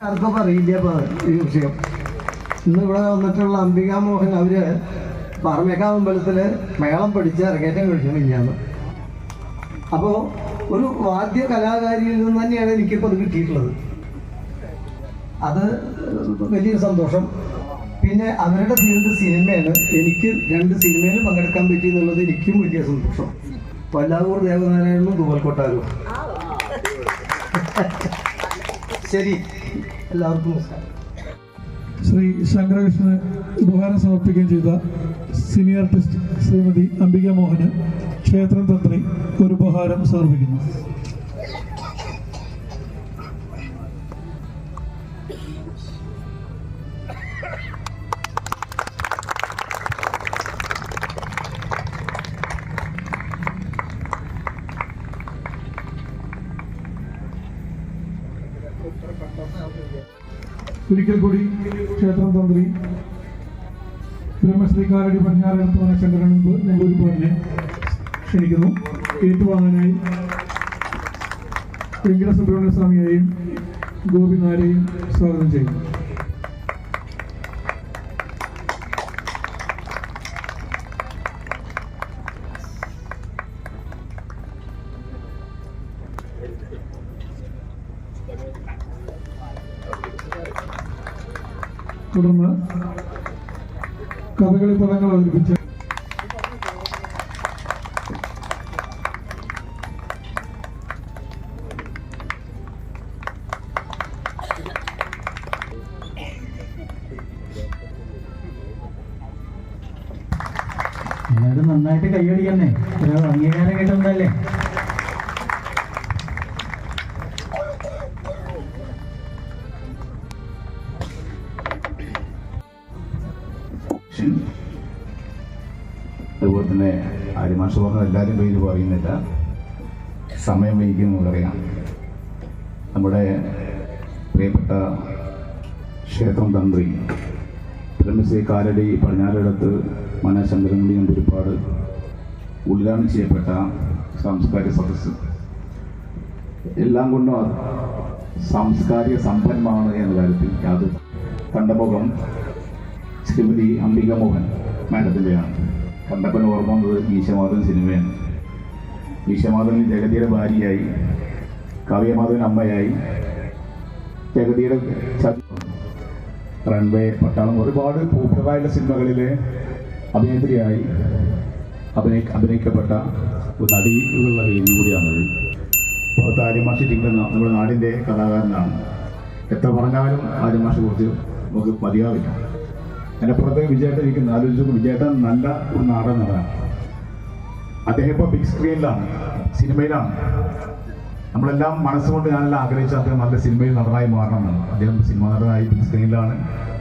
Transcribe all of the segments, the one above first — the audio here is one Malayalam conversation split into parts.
ആർക്കും അറിയില്ല ഈ വിഷയം? ഇന്ന് ഇവിടെ വന്നിട്ടുള്ള അംബികാ മോഹൻ അവർ പാറമേക്കാവ് അമ്പലത്തിൽ മേളം പഠിച്ച് അരങ്ങേറ്റം കഴിച്ചു മിഞ്ഞാന്ന് അപ്പോൾ ഒരു വാദ്യ കലാകാരിയിൽ നിന്ന് തന്നെയാണ് എനിക്കിപ്പോൾ അത് കിട്ടിയിട്ടുള്ളത്. അത് വലിയൊരു സന്തോഷം. പിന്നെ അവരുടെ ഫീൽഡ് സിനിമയാണ് എനിക്ക് രണ്ട് സിനിമയിൽ പങ്കെടുക്കാൻ പറ്റി എന്നുള്ളത് എനിക്കും വലിയ സന്തോഷം. വല്ലാവൂർ ദേവനാരായണനും ദുബൽ ശരി. എല്ലാവർക്കും നമസ്കാരം. ശ്രീ ശങ്കരകൃഷ്ണന് ഉപഹാരം സമർപ്പിക്കുകയും ചെയ്ത സീനിയർ ആർട്ടിസ്റ്റ് ശ്രീമതി അംബിക മോഹന് ക്ഷേത്രം തന്ത്രി ഒരു ഉപഹാരം സമർപ്പിക്കുന്നു. കൂടി ക്ഷേത്രം തന്ത്രി ബ്രഹ്മശ്രീ കാലടി പടിഞ്ഞാറെടുത്തുവന ശങ്കരൻ പറഞ്ഞ് ക്ഷണിക്കുന്നു. ഏറ്റുവാങ്ങാനായി വെങ്കിട സുബ്രഹ്മണ്യ സ്വാമിയെയും ഗോപിനാരെയും സ്വാഗതം ചെയ്യുന്നു. തുടർന്ന് കഥകളി പദങ്ങൾ അവതരിപ്പിച്ച എല്ലാവരും നന്നായിട്ട് കൈയടിക്കണേ അംഗീകാരം കിട്ടുന്നതല്ലേ ഷൻ. അതുപോലെ തന്നെ ആര്യമാഷ പറഞ്ഞ എല്ലാവരും പേര് പറയുന്നില്ല സമയം നമുക്കറിയാം നമ്മുടെ പ്രിയപ്പെട്ട ക്ഷേത്രം തന്ത്രി പ്രമിസി കാലടി പടിഞ്ഞാറിടത്ത് മനശങ്കരൻകുടി ഒരുപാട് ഉദ്ഘാടനം ചെയ്യപ്പെട്ട സാംസ്കാരിക സദസ്സ് എല്ലാം കൊണ്ടും സാംസ്കാരിക സമ്പന്നമാണ് എന്ന കാര്യത്തിൽ അത് കണ്ടമുഖം ശ്രീമതി അംബിക മോഹൻ മാഡത്തിന്റെയാണ് കണ്ടപ്പൻ ഓർമ്മ വന്നത് ഈശമാധവൻ സിനിമയാണ്. ഈശമാധവൻ ജഗതിയുടെ ഭാര്യയായി കാവ്യമാധവൻ അമ്മയായി ജഗതിയുടെ റൺവേ പട്ടാളം ഒരുപാട് പോപ്പുലറായിട്ടുള്ള സിനിമകളിലെ അഭിനേത്രിയായി അഭിനയി അഭിനയിക്കപ്പെട്ട ഒരു നടിയുള്ള വേദി കൂടിയാണത്. പുറത്ത് ആര്യമാഷി ടിങ്കുന്ന നമ്മുടെ നാടിന്റെ കലാകാരനാണ് എത്ര പറഞ്ഞാലും ആര്യമാഷെ കുറിച്ച് നമുക്ക് മതിയാവില്ല. പുറത്തേക്ക് വിജയേട്ടൻ ഇരിക്കുന്ന ആലോചിച്ചു വിജയേട്ടൻ നല്ല ഒരു നാടൻ നടനാണ്. അദ്ദേഹം ഇപ്പോൾ ബിഗ് സ്ക്രീനിലാണ് സിനിമയിലാണ് നമ്മളെല്ലാം മനസ്സുകൊണ്ട് ഞാനെല്ലാം ആഗ്രഹിച്ച അദ്ദേഹം നല്ല സിനിമയിൽ നടനായി മാറണമെന്നാണ്. അദ്ദേഹം സിനിമ നടനായി ബിഗ് സ്ക്രീനിലാണ്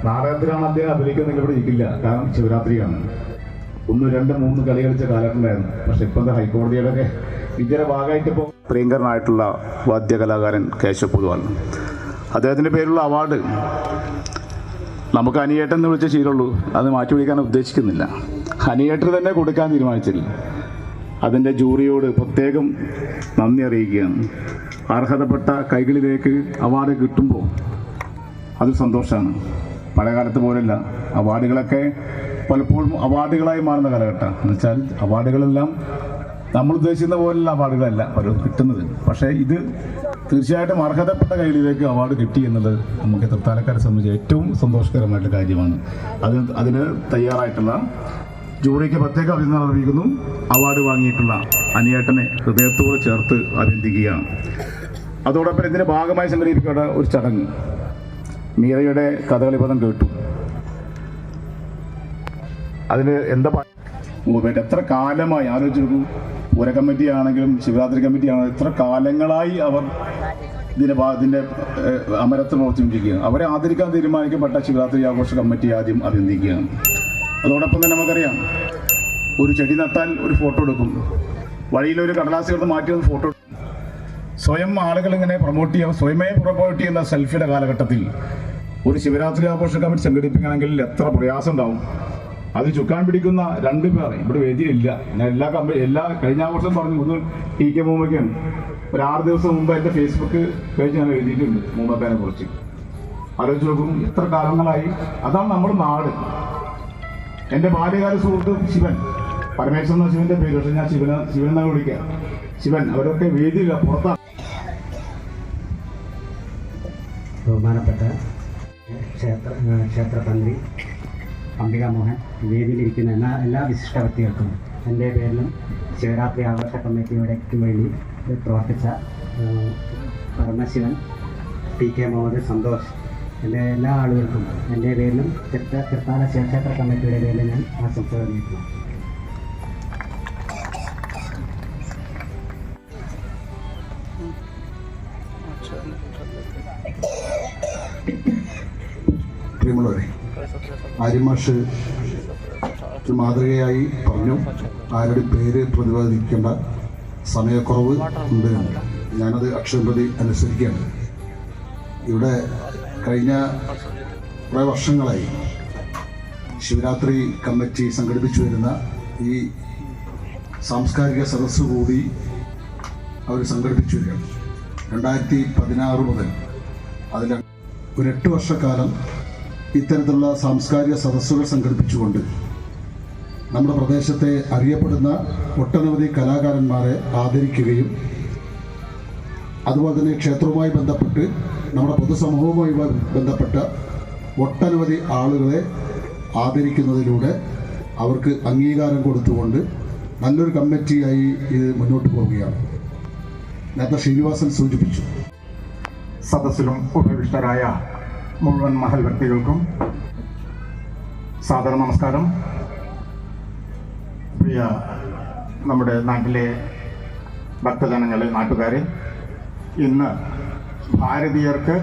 നാടകത്തിലാണ് അദ്ദേഹം അഭിനയിക്കുന്നെങ്കിൽ ഇവിടെ ഇരിക്കില്ല. കാരണം ശിവരാത്രിയാണ്. ഒന്ന് രണ്ട് മൂന്ന് കളി കളിച്ച കാലഘട്ടമായിരുന്നു പക്ഷെ ഇപ്പോഴത്തെ ഹൈക്കോടതിയുടെയൊക്കെ വിദ്യയുടെ ഭാഗമായിട്ട് ഇപ്പോൾ പ്രിയങ്കരനായിട്ടുള്ള വാദ്യകലാകാരൻ കേശവ് പൊതുവാണ്. അദ്ദേഹത്തിന്റെ പേരുള്ള അവാർഡ് നമുക്ക് അനിയേട്ടൻ എന്ന് വിളിച്ച ശീലമുള്ളൂ. അത് മാറ്റി വിളിക്കാൻ ഉദ്ദേശിക്കുന്നില്ല. അനിയേട്ടർ തന്നെ കൊടുക്കാൻ തീരുമാനിച്ചില്ല. അതിന്റെ ജൂറിയോട് പ്രത്യേകം നന്ദി അറിയിക്കുകയാണ്. അർഹതപ്പെട്ട കൈകളിലേക്ക് അവാർഡ് കിട്ടുമ്പോൾ അത് സന്തോഷമാണ്. പഴയ കാലത്ത് പോലെയല്ല അവാർഡുകളൊക്കെ പലപ്പോഴും അവാർഡുകളായി മാറുന്ന കാലഘട്ടം. എന്ന് വെച്ചാൽ അവാർഡുകളെല്ലാം നമ്മൾ ഉദ്ദേശിക്കുന്ന പോലെയുള്ള അവാർഡുകളല്ല പലരും കിട്ടുന്നത്. പക്ഷേ ഇത് തീർച്ചയായിട്ടും അർഹതപ്പെട്ട കയ്യിലേക്ക് അവാർഡ് കിട്ടി എന്നുള്ളത് നമുക്ക് തൃത്താലക്കാരെ സംബന്ധിച്ച് ഏറ്റവും സന്തോഷകരമായിട്ടുള്ള കാര്യമാണ്. അതിന് അതിന് തയ്യാറായിട്ടുള്ള ജൂറിക്ക് പ്രത്യേക അഭിനന്ദനം അറിയിക്കുന്നു അവാർഡ് വാങ്ങിയിട്ടുള്ള അനിയേട്ടനെ ഹൃദയത്തോട് ചേർത്ത് അഭിനന്ദിക്കുകയാണ്. അതോടൊപ്പം ഇതിന്റെ ഭാഗമായി സംഘടിപ്പിക്കേണ്ട ഒരു ചടങ്ങ് മീരയുടെ കഥകളി പദം കേട്ടു. അതിന് എന്താ എത്ര കാലമായി ആലോചിച്ചു നോക്കൂ പൂര കമ്മിറ്റി ആണെങ്കിലും ശിവരാത്രി കമ്മിറ്റി ആണെങ്കിലും എത്ര കാലങ്ങളായി അവർ ഇതിന്റെ ഇതിന്റെ അമരത്ത് പ്രവർത്തിപ്പിക്കുകയാണ് അവരെ ആദരിക്കാൻ തീരുമാനിക്കപ്പെട്ട ശിവരാത്രി ആഘോഷ കമ്മിറ്റി ആദ്യം അഭിനന്ദിക്കുകയാണ്. അതോടൊപ്പം തന്നെ നമുക്കറിയാം ഒരു ചെടി നട്ടാൽ ഒരു ഫോട്ടോ എടുക്കും. വഴിയിൽ ഒരു കടലാസ് എടുത്ത് മാറ്റി ഒന്ന് ഫോട്ടോ സ്വയം ആളുകൾ ഇങ്ങനെ പ്രൊമോട്ട് ചെയ്യാൻ സ്വയമേ പ്രൊമോട്ട് ചെയ്യുന്ന സെൽഫിയുടെ കാലഘട്ടത്തിൽ ഒരു ശിവരാത്രി ആഘോഷ കമ്മിറ്റി സംഘടിപ്പിക്കണമെങ്കിൽ എത്ര പ്രയാസം ഉണ്ടാവും. അത് ചുക്കാൻ പിടിക്കുന്ന രണ്ടു പേർ ഇവിടെ വേദിയില്ല ഞാൻ എല്ലാ കമ്പനി എല്ലാ കഴിഞ്ഞ വർഷം പറഞ്ഞു ഒന്ന് ടി കെ മൂമ്മയ്ക്കാണ് ഒരു ആറ് ദിവസം മുമ്പ് എന്റെ ഫേസ്ബുക്ക് പേജ് ഞാൻ എഴുതിയിട്ടുണ്ട് മൂമ്മക്കാനെ കുറിച്ച്. ആലോചിച്ച് നോക്കും എത്ര കാലങ്ങളായി? അതാണ് നമ്മൾ നാട്. എന്റെ ബാല്യകാല സുഹൃത്ത് ശിവൻ പരമേശ്വരൻ എന്ന ശിവന്റെ പേര് പക്ഷെ ഞാൻ ശിവന ശിവൻ എന്നാണ് വിളിക്കുക. ശിവൻ അവരൊക്കെ വേദിയില്ല പുറത്താണ് ബഹുമാനപ്പെട്ട ക്ഷേത്ര ക്ഷേത്രതന്ത്രി അംബിക മോഹൻ വേദിയിലിരിക്കുന്ന എല്ലാ എല്ലാ വിശിഷ്ട വ്യക്തികൾക്കും എന്റെ പേരിലും ശിവരാത്രി ആഘോഷ കമ്മിറ്റിയുടെ വേണ്ടി പ്രവർത്തിച്ച പരമശിവൻ പി കെ മുഹമ്മദ് സന്തോഷ്. എന്റെ എല്ലാ ആളുകൾക്കും എന്റെ പേരിലും തൃത്ത തൃത്താല ശിവക്ഷേത്ര കമ്മിറ്റിയുടെ പേരിൽ ഞാൻ ആശംസ നൽകിയിട്ടുണ്ട് പ്രിയമുള്ളവരെ ഒരു മാതൃകയായി പറഞ്ഞു. ആരുടെ പേര് പ്രതിപാദിക്കേണ്ട സമയക്കുറവ് ഉണ്ട്. ഞാനത് അക്ഷരം പ്രതി അനുസരിക്കുകയാണ്. ഇവിടെ കഴിഞ്ഞ കുറേ വർഷങ്ങളായി ശിവരാത്രി കമ്മിറ്റി സംഘടിപ്പിച്ചു വരുന്ന ഈ സാംസ്കാരിക സദസ്സ് കൂടി അവർ സംഘടിപ്പിച്ചു വരികയാണ്. രണ്ടായിരത്തി പതിനാറ് മുതൽ അതിൽ ഒരു എട്ട് വർഷക്കാലം ഇത്തരത്തിലുള്ള സാംസ്കാരിക സദസ്സുകൾ സംഘടിപ്പിച്ചുകൊണ്ട് നമ്മുടെ പ്രദേശത്തെ അറിയപ്പെടുന്ന ഒട്ടനവധി കലാകാരന്മാരെ ആദരിക്കുകയും അതുപോലെ തന്നെ ക്ഷേത്രവുമായി ബന്ധപ്പെട്ട് നമ്മുടെ പൊതുസമൂഹവുമായി ബന്ധപ്പെട്ട ഒട്ടനവധി ആളുകളെ ആദരിക്കുന്നതിലൂടെ അവർക്ക് അംഗീകാരം കൊടുത്തുകൊണ്ട് നല്ലൊരു കമ്മിറ്റിയായി ഇത് മുന്നോട്ട് പോവുകയാണ്. നേരത്തെ ശ്രീനിവാസൻ സൂചിപ്പിച്ചു. സദസ്സിലും ഉപവിഷ്ടരായ മുഴുവൻ മഹൽ വ്യക്തികൾക്കും സാദര നമസ്കാരം. പ്രിയ നമ്മുടെ നാട്ടിലെ ഭക്തജനങ്ങളെ നാട്ടുകാരെ ഇന്ന് ഭാരതീയർക്ക്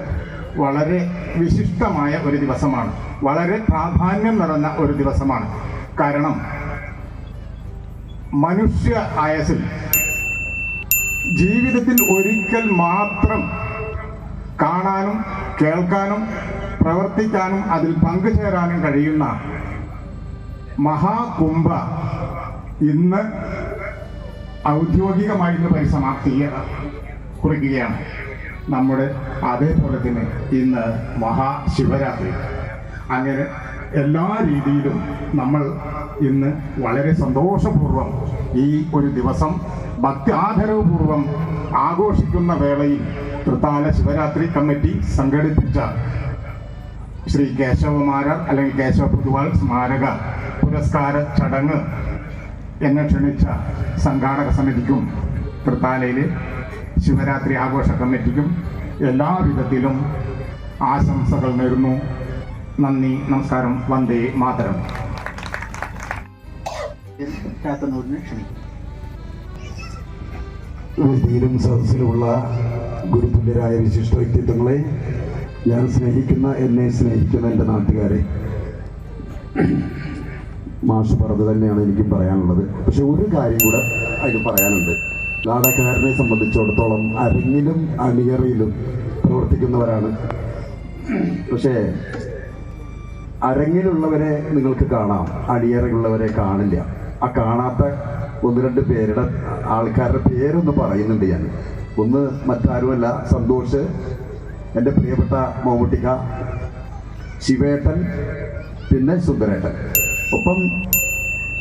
വളരെ വിശിഷ്ടമായ ഒരു ദിവസമാണ്. വളരെ പ്രാധാന്യം നിറഞ്ഞ ഒരു ദിവസമാണ്. കാരണം മനുഷ്യ ആയസിൽ ജീവിതത്തിൽ ഒരിക്കൽ മാത്രം കാണാനും കേൾക്കാനും പ്രവർത്തിക്കാനും അതിൽ പങ്കുചേരാനും കഴിയുന്ന മഹാകുംഭ ഇന്ന് ഔദ്യോഗികമായി ഇന്ന് പരിസമാപ്തി കുറിക്കുകയാണ്. നമ്മുടെ അതേപോലെ തന്നെ ഇന്ന് മഹാശിവരാത്രി. അങ്ങനെ എല്ലാ രീതിയിലും നമ്മൾ ഇന്ന് വളരെ സന്തോഷപൂർവം ഈ ഒരു ദിവസം ഭക്തി ആദരവപൂർവം ആഘോഷിക്കുന്ന വേളയിൽ തൃത്താല ശിവരാത്രി കമ്മിറ്റി സംഘടിപ്പിച്ച ശ്രീ കേശവമാരാർ അല്ലെങ്കിൽ കേശവ പൊതുവാൾ സ്മാരക പുരസ്കാര ചടങ്ങ് എന്നെ ക്ഷണിച്ച സംഘാടക സമിതിക്കും തൃത്താലയിലെ ശിവരാത്രി ആഘോഷ കമ്മിറ്റിക്കും എല്ലാവിധത്തിലും ആശംസകൾ നേരുന്നു. നന്ദി നമസ്കാരം വന്ദേ മാതരം. വേദിയിലും സദസ്സിലുമുള്ള ഗുരുതുല്യരായ വിശിഷ്ട വ്യക്തിത്വങ്ങളെ ഞാൻ സ്നേഹിക്കുന്ന എന്നെ സ്നേഹിക്കുന്ന എന്റെ നാട്ടുകാരെ. മാഷ് പറഞ്ഞത് തന്നെയാണ് എനിക്കും പറയാനുള്ളത്. പക്ഷെ ഒരു കാര്യം കൂടെ അതിൽ പറയാനുണ്ട്. നാടകക്കാരനെ സംബന്ധിച്ചിടത്തോളം അരങ്ങിലും അണിയറയിലും പ്രവർത്തിക്കുന്നവരാണ്. പക്ഷേ അരങ്ങിലുള്ളവരെ നിങ്ങൾക്ക് കാണാം അണിയറയുള്ളവരെ കാണില്ല. ആ കാണാത്ത ഒന്ന് രണ്ട് പേരുടെ ആൾക്കാരുടെ പേരൊന്ന് പറയുന്നുണ്ട് ഞാൻ. ഒന്ന് മറ്റാരുമല്ല സന്തോഷ് എന്റെ പ്രിയപ്പെട്ട മമ്മൂട്ടിക്ക ശിവേട്ടൻ പിന്നെ സുന്ദരേട്ടൻ. ഒപ്പം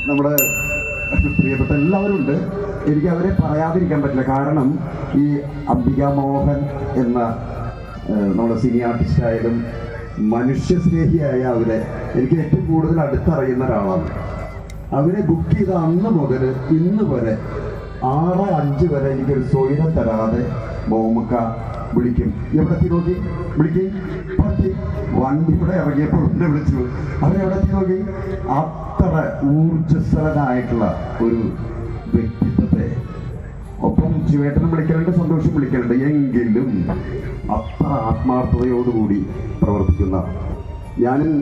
നമ്മുടെ പ്രിയപ്പെട്ട എല്ലാവരും ഉണ്ട്. എനിക്ക് അവരെ പറയാതിരിക്കാൻ പറ്റില്ല. കാരണം ഈ അംബിക മോഹൻ എന്ന നമ്മുടെ സിനി ആർട്ടിസ്റ്റായാലും മനുഷ്യസ്നേഹിയായ അവരെ എനിക്ക് ഏറ്റവും കൂടുതൽ അടുത്തറിയുന്ന ഒരാളാണ്. അവരെ ബുക്ക് ചെയ്ത അന്ന് മുതൽ ഇന്ന് വരെ ആറ് അഞ്ച് വരെ എനിക്കൊരു സ്വൈരം തരാതെ ബോമുക്ക വിളിക്കും. എവിടെത്തി നോക്കി വിളിക്കും. പറ്റി വണ്ടി ഇവിടെ ഇറങ്ങിയപ്പോൾ എന്നെ വിളിച്ചു. അവരെവിടെ എത്തി നോക്കി. അത്ര ഊർജസ്വലനായിട്ടുള്ള ഒരു വ്യക്തിത്വത്തെ. ഒപ്പം ശിവേട്ടനും വിളിക്കലുണ്ട് സന്തോഷം വിളിക്കലുണ്ട് എങ്കിലും അത്ര ആത്മാർത്ഥതയോടുകൂടി പ്രവർത്തിക്കുന്ന ഞാനും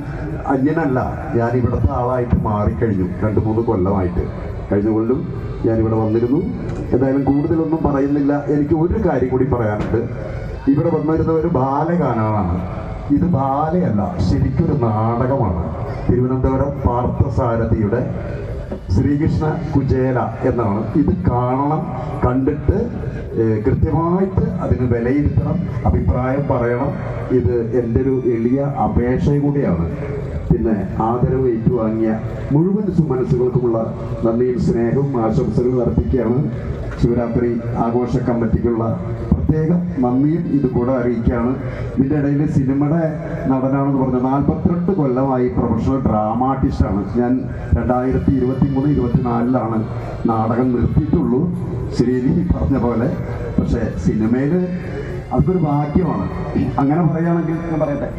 അന്യനല്ല. ഞാൻ ഇവിടുത്തെ ആളായിട്ട് മാറിക്കഴിഞ്ഞു രണ്ട് മൂന്ന് കൊല്ലമായിട്ട്. കഴിഞ്ഞ കൊല്ലം ഞാനിവിടെ വന്നിരുന്നു. എന്തായാലും കൂടുതലൊന്നും പറയുന്നില്ല. എനിക്ക് ഒരു കാര്യം കൂടി പറയാനുണ്ട്. ഇവിടെ വന്നിരുന്ന ഒരു ബാലഗാനമാണ്. ഇത് ബാലയല്ല ശരിക്കൊരു നാടകമാണ്. തിരുവനന്തപുരം പാർത്ഥസാരഥിയുടെ ശ്രീകൃഷ്ണ കുചേല എന്നാണ്. ഇത് കാണണം കണ്ടിട്ട് കൃത്യമായിട്ട് അതിന് വിലയിരുത്തണം അഭിപ്രായം പറയണം. ഇത് എന്റെ ഒരു എളിയ അപേക്ഷയും കൂടിയാണ്. പിന്നെ ആദരവ് ഏറ്റുവാങ്ങിയ മുഴുവൻ സുമനസ്സുകൾക്കുമുള്ള നന്ദിയും സ്നേഹവും ആശംസകളും അർപ്പിക്കുകയാണ്. ശിവരാത്രി ആഘോഷ കമ്മിറ്റിക്കുള്ള പ്രത്യേക നന്ദിയും ഇത് കൂടെ അറിയിക്കുകയാണ്. ഇതിന്റെ ഇടയിൽ സിനിമയുടെ നടനാണെന്ന് പറഞ്ഞ നാൽപ്പത്തിരണ്ട് കൊല്ലമായി പ്രൊഫഷണൽ ഡ്രാമ ആർട്ടിസ്റ്റാണ് ഞാൻ രണ്ടായിരത്തി ഇരുപത്തി മൂന്ന് ഇരുപത്തിനാലിലാണ് നാടകം നിർത്തിയിട്ടുള്ളൂ. ശരി പറഞ്ഞ പോലെ. പക്ഷേ സിനിമയിൽ അതൊരു ഭാഗ്യമാണ്. അങ്ങനെ പറയുകയാണെങ്കിൽ ഞാൻ പറയട്ടെ.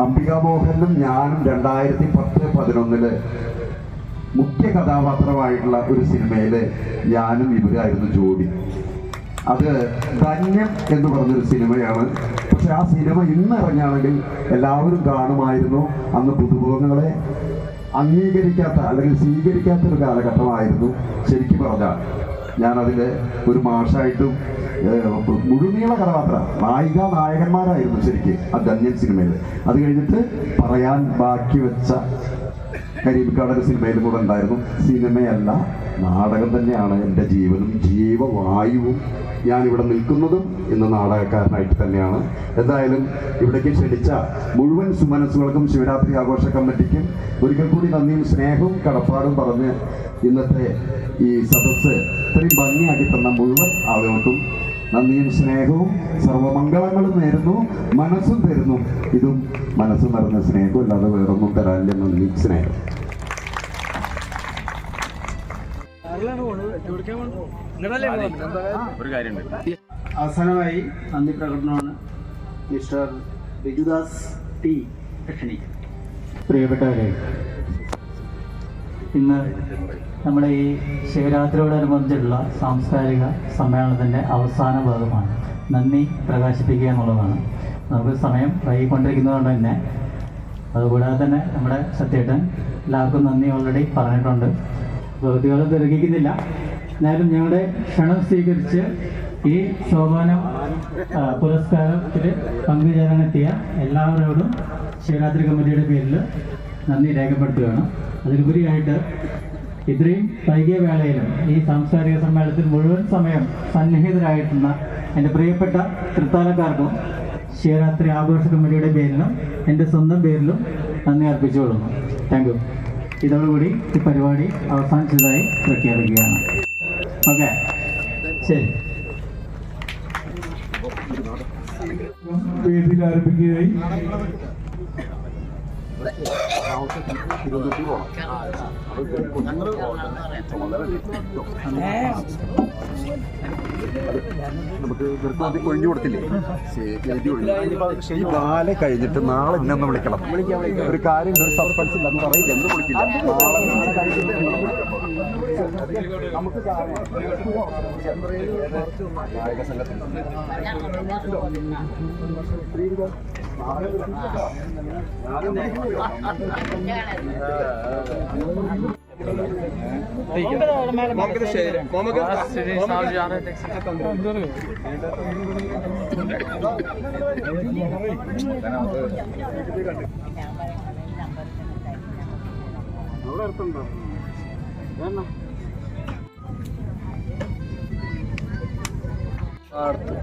അംബിക മോഹനും ഞാനും രണ്ടായിരത്തി പത്ത് പതിനൊന്നിൽ മുഖ്യ കഥാപാത്രമായിട്ടുള്ള ഒരു സിനിമയിൽ ഞാനും ഇവരായിരുന്നു ജോഡി. അത് ധന്യം എന്ന് പറഞ്ഞൊരു സിനിമയാണ്. പക്ഷെ ആ സിനിമ ഇന്ന് ഇറങ്ങുകയാണെങ്കിൽ എല്ലാവരും കാണുമായിരുന്നു. അന്ന് പുതുമുഖങ്ങളെ അംഗീകരിക്കാത്ത അല്ലെങ്കിൽ സ്വീകരിക്കാത്ത ഒരു കാലഘട്ടമായിരുന്നു. ശരിക്കും പറഞ്ഞാൽ ഞാനതിൽ ഒരു മാഷായിട്ടും മുഴുനീള കഥാപാത്ര നായിക നായകന്മാരായിരുന്നു ശരിക്കും ആ ധന്യൻ സിനിമയിൽ അത് കഴിഞ്ഞിട്ട് പറയാൻ ബാക്കി വെച്ച കരീബിക്കാട് ഒരു സിനിമയിലും കൂടെ ഉണ്ടായിരുന്നു. സിനിമയല്ല നാടകം തന്നെയാണ് എന്റെ ജീവനും ജീവവായുവും. ഞാൻ ഞാനിവിടെ നിൽക്കുന്നതും ഇന്ന് നാടകക്കാരനായിട്ട് തന്നെയാണ്. എന്തായാലും ഇവിടേക്ക് ക്ഷണിച്ച മുഴുവൻ സുമനസ്സുകൾക്കും ശിവരാത്രി ആഘോഷ കമ്മിറ്റിക്കും ഒരിക്കൽ കൂടി നന്ദിയും സ്നേഹവും കടപ്പാടും പറഞ്ഞ് ഇന്നത്തെ ഈ സദസ്സ് ഇത്രയും ഭംഗിയാക്കി തന്ന മുഴുവൻ ആളുകൾക്കും നന്ദിയും സ്നേഹവും സർവമംഗളങ്ങളും നേരുന്നു. മനസ്സും തരുന്നു. ഇതും മനസ്സ് നിറഞ്ഞ സ്നേഹം അല്ലാതെ വേറൊന്നും തരാനില്ല നന്ദി സ്നേഹം. അവസാനമായി നന്ദി പ്രകടനമാണ് മിസ്റ്റർ ബിജുദാസ് ടി ക്ഷണിക്കും പ്രിയപ്പെട്ടവരെ ഇന്ന് നമ്മുടെ ഈ ശിവരാത്രിയോടനുബന്ധിച്ചുള്ള സാംസ്കാരിക സമ്മേളനത്തിന്റെ അവസാന ഭാഗമാണ്. നന്ദി പ്രകാശിപ്പിക്കുക എന്നുള്ളതാണ്. നമുക്ക് സമയം വൈകിക്കൊണ്ടിരിക്കുന്നതുകൊണ്ട് തന്നെ അതുകൂടാതെ തന്നെ നമ്മുടെ സത്യേട്ടൻ എല്ലാവർക്കും നന്ദി ഓൾറെഡി പറഞ്ഞിട്ടുണ്ട്. ബഹുതികളെ ദീർഘിക്കുന്നില്ല. എന്നാലും ഞങ്ങളുടെ ക്ഷണം സ്വീകരിച്ച് ഈ ശോഭന പുരസ്കാരത്തിൽ പങ്കുചേരാനെത്തിയ എല്ലാവരോടും ശിവരാത്രി കമ്മിറ്റിയുടെ പേരിൽ നന്ദി രേഖപ്പെടുത്തുകയാണ്. അതിലുപരിയായിട്ട് ഇത്രയും വൈകിയ വേളയിലും ഈ സാംസ്കാരിക സമ്മേളനത്തിൽ മുഴുവൻ സമയം സന്നിഹിതരായിട്ടുള്ള എന്റെ പ്രിയപ്പെട്ട തൃത്താലക്കാർക്കും ശിവരാത്രി ആഘോഷ കമ്മിറ്റിയുടെ പേരിലും എന്റെ സ്വന്തം പേരിലും നന്ദി അർപ്പിച്ചുകൊള്ളുന്നു. താങ്ക് യു ഇതോടുകൂടി ഈ പരിപാടി അവസാനിച്ചതായി പ്രഖ്യാപിക്കുകയാണ്. ഓക്കെ ശരി. വേദിയിൽ ആരംഭിക്കുകയായി. ഒഴിഞ്ഞു കൊടുത്തില്ലേ ഈ ബാല കഴിഞ്ഞിട്ട് നാളെ എന്നെ ഒന്ന് വിളിക്കണം ഒരു കാര്യം ഒരു സസ്പെൻസ് ഇല്ല എന്ന് പറയില്ല എന്ന് വിളിക്കില്ല നാളെ കഴിഞ്ഞിട്ട് എന്നെ അവിടെ അടുത്തുണ്ടോ വേണ്ട അടുത്ത്